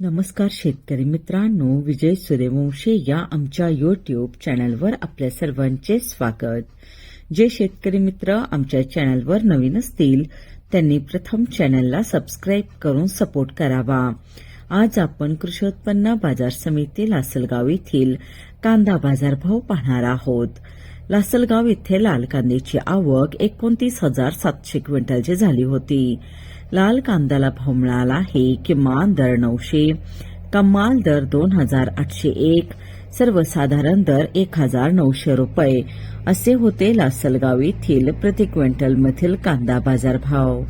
नमस्कार शेतकरी मित्रांनो विजय सूर्यवंशी या आमच्या युट्यूब चॅनलवर आपल्या सर्वांचे स्वागत. जे शेतकरी मित्र आमच्या चॅनलवर नवीन असतील त्यांनी प्रथम चॅनलला सबस्क्राईब करून सपोर्ट करावा. आज आपण कृषी उत्पन्न बाजार समिती लासलगाव येथील कांदा बाजारभाव पाहणार आहोत. लासलगाव येथे लाल कांद्याची आवक एकोणतीस हजार सातशे क्विंटलची झाली होती. लाल कांद्याला भाव मिळाला आहे किमान दर नऊशे कमाल दर दोन हजार आठशे एक सर्वसाधारण दर एक हजार नऊशे रुपये असे होते लासलगाव येथील प्रति क्विंटलमधील कांदा बाजार भाव